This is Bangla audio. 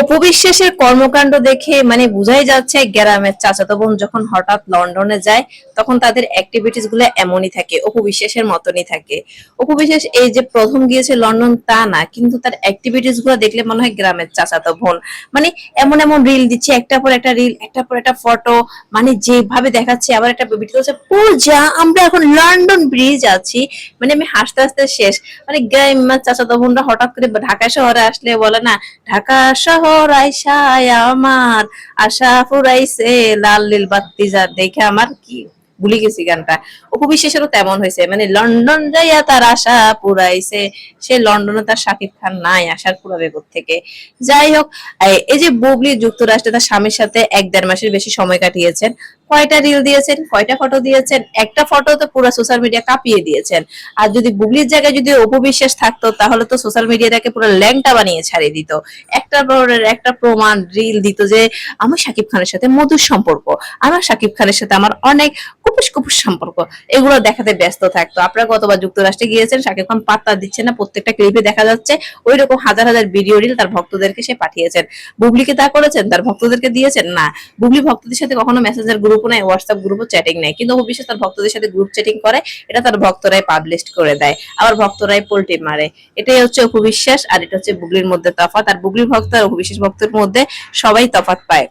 অপু বিশ্বাসের কর্মকাণ্ড দেখে মানে বোঝাই যাচ্ছে গ্রামের চাচাতো বোন যখন হঠাৎ লন্ডনে যায়, তখন তাদের অ্যাক্টিভিটিসগুলো এমনই থাকে অপু বিশ্বাসের মতনই থাকে। অপু বিশ্বাস এই যে প্রথম গিয়েছে লন্ডন তা না, কিন্তু তার অ্যাক্টিভিটিসগুলো দেখলে মনে হয় গ্রামের চাচাতো বোন। মানে এমন এমন রিল দিচ্ছে একটা পর একটা রিল একটা পর একটা ফটো মানে যেভাবে দেখাচ্ছে, আবার একটা ভিডিও হচ্ছে পূজা, আমরা এখন লন্ডন ব্রিজ আছি। মানে আমি হাসতে হাসতে শেষ। মানে গ্রামের চাচাতো বোনরা হঠাৎ করে ঢাকা শহরে আসলে বলে, না, ঢাকা শহর আইসায় আমার। আশা ফুরাইছে লাল লীল বাত্তি যা দেখে আমার কি ভুলে গেছি গানটা। অপু বিশ্বাসেরও তেমন হয়েছে মানে লন্ডন যাইয়া তার আশা পুরাইছে সে লন্ডনে তার শাকিব খান নাই, আশার পুরাবে থেকে যাই হোক, এই যে বুবলি যুক্তরাষ্ট্রে তার স্বামীর সাথে এক দেড় মাসের বেশি সময় কাটিয়েছেন কয়টা রিল দিয়েছেন, কয়টা ফটো দিয়েছেন, একটা ফটো তো পুরো সোশ্যাল মিডিয়া কাঁপিয়ে দিয়েছেন। আর যদি বুবলির জায়গায় যদি অপবিশ্বাস থাকতো, তাহলে তো সোশ্যাল মিডিয়াটাকে পুরো ল্যাংটা বানিয়ে ছাড়িয়ে দিত। একটা একটা প্রমাণ রিল দিত যে, আমার শাকিব খানের সাথে মধুর সম্পর্ক, আমার শাকিব খানের সাথে আমার অনেক কুপুস কুপুস সম্পর্ক। এগুলো দেখাতে ব্যস্ত থাকতো। আপনারা গতবার যুক্তরাষ্ট্রে গিয়েছেন, শাকিব খান পাত্তা দিচ্ছে না, প্রত্যেকটা ক্লিপে দেখা যাচ্ছে ওই রকম হাজার হাজার ভিডিও রিল তার ভক্তদেরকে সে পাঠিয়েছেন। বুবলিকে তা করেছেন? তার ভক্তদেরকে দিয়েছেন? না। বুবলি ভক্তদের সাথে কখনো মেসেঞ্জার গ্রুপও নাই হোয়াটসঅ্যাপ গ্রুপও চ্যাটিং নাই। কিন্তু অবিশ্বাস তার ভক্তদের সাথে গ্রুপ চ্যাটিং করে, এটা তার ভক্তরাই পাবলিশ করে দেয়। আবার ভক্তরাই পোল্টি মারে। এটাই হচ্ছে অপবিশ্বাস আর এটা হচ্ছে বুগলির মধ্যে তফাত আর বুগলির ভক্ত আর অপবিশ্বাস ভক্তের মধ্যে সবাই তফাৎ পায়।